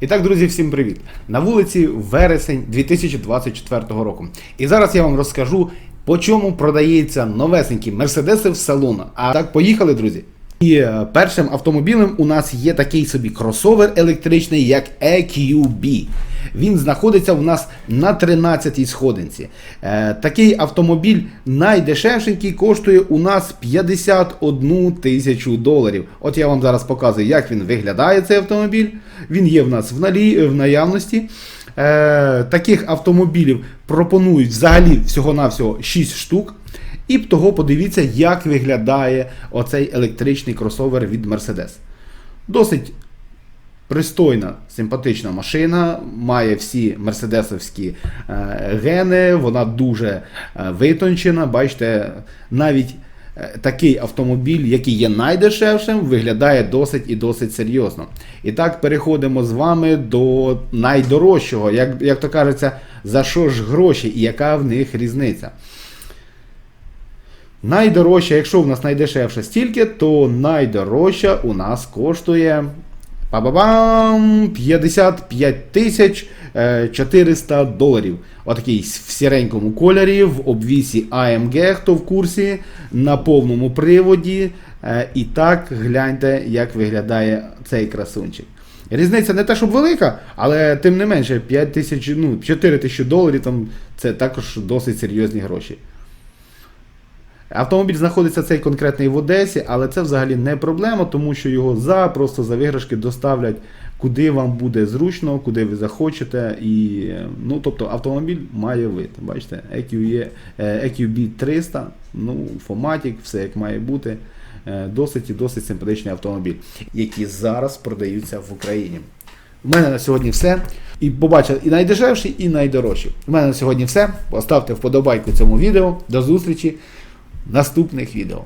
І так, друзі, всім привіт! На вулиці вересень 2024 року. І зараз я вам розкажу, по чому продається новесенькі мерседеси в салону. А так, поїхали, друзі. І е, першим автомобілем у нас є такий собі кросовер електричний, як EQB. Він знаходиться у нас на 13-й сходинці. Е, такий автомобіль найдешевшенький коштує у нас 51 тисячу доларів. От я вам зараз показую, як він виглядає цей автомобіль. Він є в нас в, налі, в наявності. Е, таких автомобілів пропонують взагалі всього-навсього 6 штук. І того подивіться, як виглядає оцей електричний кросовер від Mercedes. Досить пристойна, симпатична машина, має всі мерседесовські е, гени, вона дуже е, витончена. Бачите, навіть е, такий автомобіль, який є найдешевшим, виглядає досить і досить серйозно. І так переходимо з вами до найдорожчого, як, як то кажеться, за що ж гроші і яка в них різниця. Найдорожча, якщо в нас найдешевше стільки, то найдорожча у нас коштує па-ба-бам, 55 тисяч е, 400 доларів. Отакий в сіренькому кольорі, в обвісі AMG, хто в курсі, на повному приводі. Е, І так гляньте, як виглядає цей красунчик. Різниця не те, щоб велика, але тим не менше 5 тисяч, ну, 4 тисячі доларів там, це також досить серйозні гроші. Автомобіль знаходиться цей конкретний в Одесі, але це взагалі не проблема, тому що його за просто за виграшки доставлять куди вам буде зручно, куди ви захочете. І, ну, тобто автомобіль має вид. Бачите, EQE, EQB 300, ну, Fomatic, все як має бути. Е, Досить і досить симпатичний автомобіль, які зараз продаються в Україні. У мене на сьогодні все. І побачили і найдешевший, і найдорожчий. У мене на сьогодні все. Поставте вподобайку цьому відео. До зустрічі наступних відео.